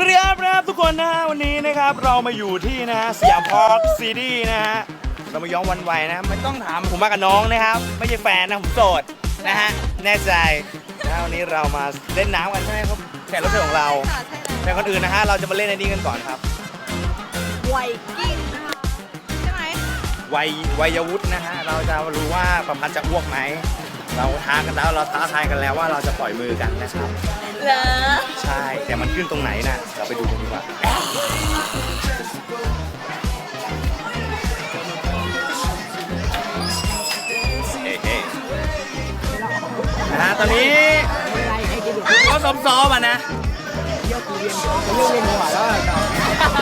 สวัสดีครับนะครับทุกคนนะฮะวันนี้นะครับเรามาอยู่ที่นะฮะสยามพาร์คซีดี้นะฮะเรามาย้อนวันวัยนะไม่ต้องถามผมมากับน้องนะครับ ไม่ใช่แฟนนะผมโสดนะฮะแน่ใจนะวันนี้เรามาเล่นน้ำกันใช่ไหมครับแขกรับเชิญของเรา ค่ะใช่แต่คนอื่นนะฮะเราจะมาเล่นในนี้กันก่อนครับไวกิ้งนะคะใช่ไหมวัยวัยวุฒินะฮะเราจะรู้ว่าประพันธ์จะอ้วกไหม เราท้ากันแล้วเราท้าทายกันแล้วว่าเราจะปล่อยมือกันนะครับ เหรอใช่ แต่มันขึ้นตรงไหนนะเราไปดูกันดีกว่า เฮ้เฮ้นะฮะตอนนี้ก็ซ้อมๆอะนะเออ